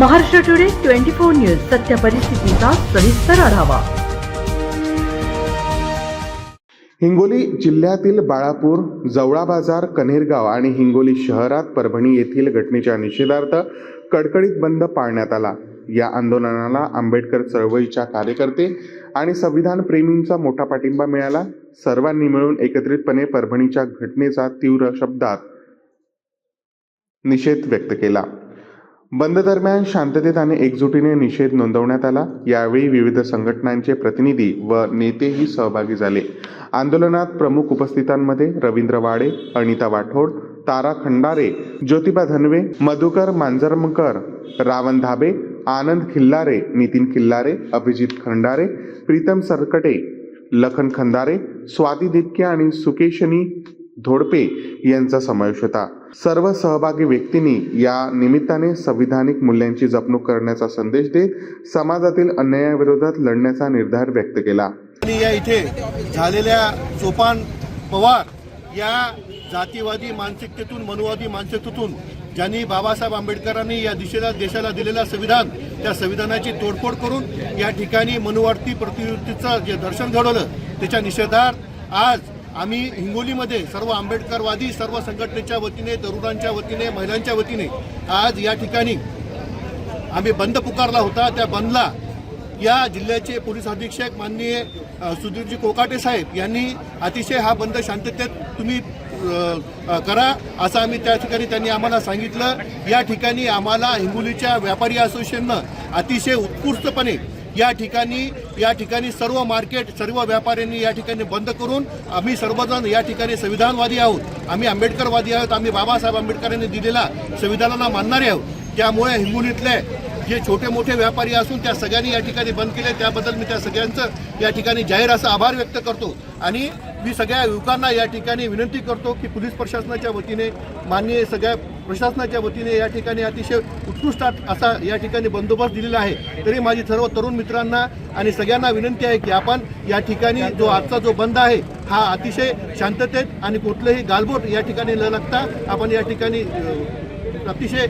Maharashtra today twenty four news सत्य परिस्थितीचा सविस्तर आढावा. हिंगोली जिल्ह्यातील बाळापूर जवळा बाजार कन्हेरगाव आणि हिंगोली शहरात परभणी येथील घटनेच्या निषेधार्थ कडकडीत बंद पाळण्यात आला. या आंदोलनाला आंबेडकर चळवळीच्या कार्यकर्ते आणि संविधान प्रेमींचा मोठा पाठिंबा मिळाला. सर्वांनी मिळून एकत्रितपणे परभणीच्या घटनेचा तीव्र शब्दात निषेध व्यक्त केला. बंद दरम्यान शांततेत आणि एकजुटीने निषेध नोंदवण्यात आला. यावेळी विविध संघटनांचे प्रतिनिधी व नेतेही सहभागी झाले. आंदोलनात प्रमुख उपस्थितांमध्ये रवींद्र वाडे अनिता वाठोड तारा खंडारे ज्योतिबा धनवे मधुकर मांजरमकर रावण धाबे आनंद खिल्लारे नितीन खिल्लारे अभिजित खंडारे प्रीतम सरकटे लखन खंदारे स्वाती दिपके आणि सुकेशनी धोडपे यांचा समावेश होता. सर्व सहभागी व्यक्तींनी या निमित्ताने संविधानिक मूल्यांची जपणूक करण्याचा संदेश देत समाजातील अन्यायाविरोधात लढण्याचा निर्धार व्यक्त केला. आणि या इथे झालेल्या सोपान पवार या जातीवादी मानसिकतेतून मनुवादी मानसिकतेतून ज्यांनी बाबासाहेब आंबेडकरांनी या दिशेला देशाला दिलेला संविधान त्या संविधानाची तोडफोड करून या ठिकाणी मनुवादी प्रतिवृत्तीचं जे दर्शन घडवलं त्याच्या निषेधार्थ आज आम्ही हिंगोलीमध्ये सर्व आंबेडकरवादी सर्व संघटनेच्या वतीने तरुणांच्या वतीने महिलांच्या वतीने आज या ठिकाणी आम्ही बंद पुकारला होता. त्या बंदला या जिल्ह्याचे पोलीस अधीक्षक माननीय सुधीरजी कोकाटे साहेब यांनी अतिशय हा बंद शांततेत तुम्ही करा असं आम्ही त्या ठिकाणी त्यांनी आम्हाला सांगितलं. या ठिकाणी आम्हाला हिंगोलीच्या व्यापारी असोसिएशननं अतिशय उत्कृष्टपणे या ठिकाणी या ठिकाणी सर्व मार्केट सर्व व्यापाऱ्यांनी या ठिकाणी बंद करून आम्ही सर्वजण या ठिकाणी संविधानवादी आहोत. आम्ही आंबेडकरवादी आहोत आम्ही बाबासाहेब आंबेडकरांनी दिलेला संविधानाला मानणारे आहोत. त्यामुळे हिंगोलीतले जे छोटे मोठे व्यापारी असून त्या सगळ्यांनी या ठिकाणी बंद केले. त्याबद्दल मी त्या सगळ्यांचं या ठिकाणी जाहीर असा आभार व्यक्त करतो. आणि मी सगळ्या युवकांना या ठिकाणी विनंती करतो की पोलीस प्रशासनाच्या वतीने माननीय सगळ्या प्रशासनाच्या वतीने या ठिकाणी अतिशय उत्कृष्ट असा या ठिकाणी बंदोबस्त दिलेला आहे. तरी माझी सर्व तरुण मित्रांना आणि सगळ्यांना विनंती आहे की आपण या ठिकाणी जो आजचा जो बंद आहे हा अतिशय शांततेत आणि कुठलंही गालबोट या ठिकाणी न लागता आपण या ठिकाणी अतिशय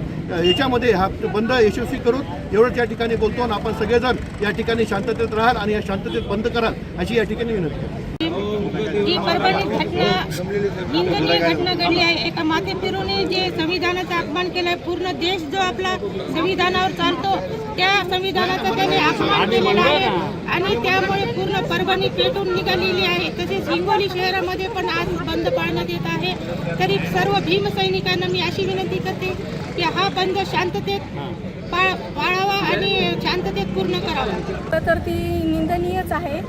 याच्यामध्ये हा बंद यशस्वी करून एवढंच या ठिकाणी बोलतो आणि आपण सगळेजण या ठिकाणी शांततेत राहाल आणि या शांततेत बंद कराल अशी या ठिकाणी विनंती जी परभणीत घटना निंदनीय घटना घडली आहे. एका माथे फिरूने जे संविधानाचा अपमान केलाय पूर्ण देश जो आपला संविधानावर चालतो त्या संविधानाचा त्याने अपमान केलेला आहे. आणि त्यामुळे पूर्ण परभणी पेटून निघालेली आहे. तसेच हिंगोली शहरामध्ये पण आज बंद पाळण्यात येत आहे. तरी सर्व भीमसैनिकांना मी अशी विनंती करते की हा बंद शांततेत पाळ पाळावा आणि शांततेत पूर्ण करावा. तर ती निंदनीयच आहे.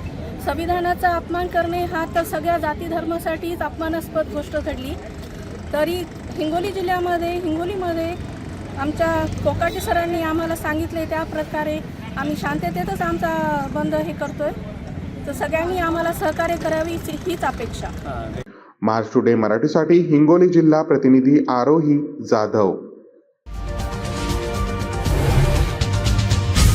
संविधानाचा अपमान करणे हा तर सगळ्या जाती धर्मासाठीच अपमानास्पद गोष्ट घडली. तरी हिंगोली जिल्ह्यामध्ये हिंगोलीमध्ये आमच्या कोकाटे सरांनी आम्हाला सांगितले त्या प्रकारे आम्ही शांततेतच आमचा बंद हे करतोय. तर सगळ्यांनी आम्हाला सहकार्य करावी हीच- अपेक्षा. महाराष्ट्र टुडे मराठीसाठी हिंगोली जिल्हा प्रतिनिधी आरोही जाधव.